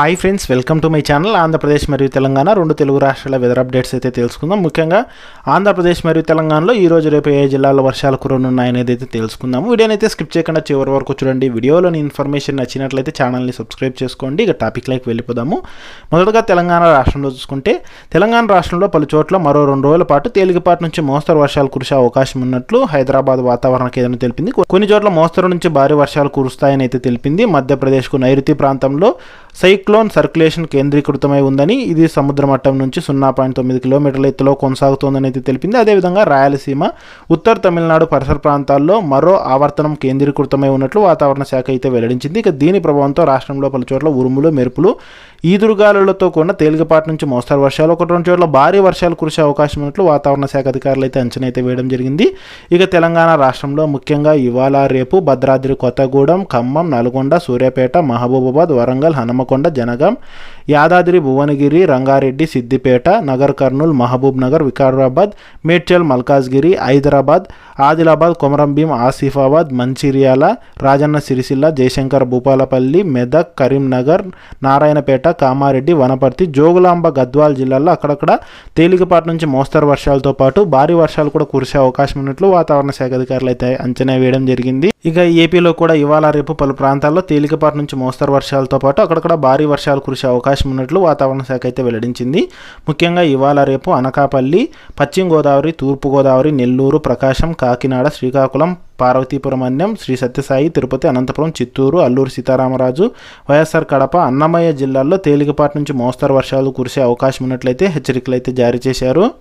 Hi friends welcome to my channel Andhra Pradesh మరియు తెలంగాణ రెండు తెలుగు రాష్ట్రాల వెదర్ అప్డేట్స్ అయితే తెలుసుకుందాం. ముఖ్యంగా ఆంధ్రప్రదేశ్ మరియు తెలంగాణలో ఈ రోజు రేపు ఏ జిల్లాలో వర్షాలు కురనున్నాయనేది అయితే తెలుసుకుందాము. వీడియోని అయితే స్కిప్ చేయకుండా చివరి వరకు చూడండి. వీడియోలోని ఇన్ఫర్మేషన్ నచ్చినట్లయితే ఛానల్ని సబ్స్క్రైబ్ చేసుకోండి. ఇక టాపిక్ లైక్ వెళ్ళిపోదాము. మొదటగా తెలంగాణ రాష్ట్రంలో చూసుకుంటే తెలంగాణ రాష్ట్రంలో పలు చోట్ల మరో రెండు రోజుల పాటు తేలికపాటి నుంచి మోస్తరు వర్షాలు కురిసే అవకాశం ఉన్నట్లు హైదరాబాద్ వాతావరణ కేంద్రం తెలిపింది. కొన్ని చోట్ల మోస్తరు నుంచి భారీ వర్షాలు కురుస్తాయని అయితే తెలిపింది. మధ్యప్రదేశ్కు నైరుతి ప్రాంతంలో సైక్లోన్ సర్క్యులేషన్ కేంద్రీకృతమై ఉందని ఇది సముద్ర మట్టం నుంచి సున్నా పాయింట్ తొమ్మిది కిలోమీటర్ల ఎత్తులో కొనసాగుతోందని అయితే తెలిపింది. అదేవిధంగా రాయలసీమ ఉత్తర తమిళనాడు పరిసర ప్రాంతాల్లో మరో ఆవర్తనం కేంద్రీకృతమై ఉన్నట్లు వాతావరణ శాఖ అయితే వెల్లడించింది. ఇక దీని ప్రభావంతో రాష్ట్రంలో పలు చోట్ల ఉరుములు మెరుపులు ఈదురుగాలులతో కూడిన తేలికపాటి నుంచి మోస్తరు వర్షాలు. ఒకటి రెండు చోట్ల భారీ వర్షాలు కురిసే అవకాశం ఉన్నట్లు వాతావరణ శాఖ అధికారులు అయితే అంచనా అయితే వేయడం జరిగింది. ఇక తెలంగాణ రాష్ట్రంలో ముఖ్యంగా ఇవాళ రేపు భద్రాద్రి కొత్తగూడెం ఖమ్మం నల్గొండ సూర్యాపేట మహబూబాబాద్ వరంగల్ హనుమకొండ జనగాం యాదాద్రి భువనగిరి రంగారెడ్డి సిద్దిపేట నగర్ కర్నూల్ మహబూబ్ నగర్ వికారాబాద్ మేడ్చల్ మల్కాజ్గిరి హైదరాబాద్ ఆదిలాబాద్ కొమరంభీం ఆసిఫాబాద్ మంచిర్యాల రాజన్న సిరిసిల్ల జయశంకర్ భూపాలపల్లి మెదక్ కరీంనగర్ నారాయణపేట కామారెడ్డి వనపర్తి జోగులాంబ గద్వాల్ జిల్లాల్లో అక్కడక్కడ తేలికపాటి నుంచి మోస్తరు వర్షాలతో పాటు భారీ వర్షాలు కూడా కురిసే అవకాశం ఉన్నట్లు వాతావరణ శాఖ అధికారులు అయితే అంచనా వేయడం జరిగింది. ఇక ఏపీలో కూడా ఇవాళ రేపు పలు ప్రాంతాల్లో తేలికపాటి నుంచి మోస్తరు వర్షాలతో పాటు అక్కడక్కడ భారీ వర్షాలు కురిసే అవకాశం ఉన్నట్లు వాతావరణ శాఖ అయితే వెల్లడించింది. ముఖ్యంగా ఇవాళ రేపు అనకాపల్లి పశ్చిమ గోదావరి తూర్పు గోదావరి నెల్లూరు ప్రకాశం కాకినాడ శ్రీకాకుళం పార్వతీపురం అన్యం శ్రీ సత్యసాయి తిరుపతి అనంతపురం చిత్తూరు అల్లూరు సీతారామరాజు వైఎస్ఆర్ కడప అన్నమయ్య జిల్లాల్లో తేలికపాటి నుంచి మోస్తరు వర్షాలు కురిసే అవకాశం ఉన్నట్లయితే హెచ్చరికలు అయితే జారీ చేశారు.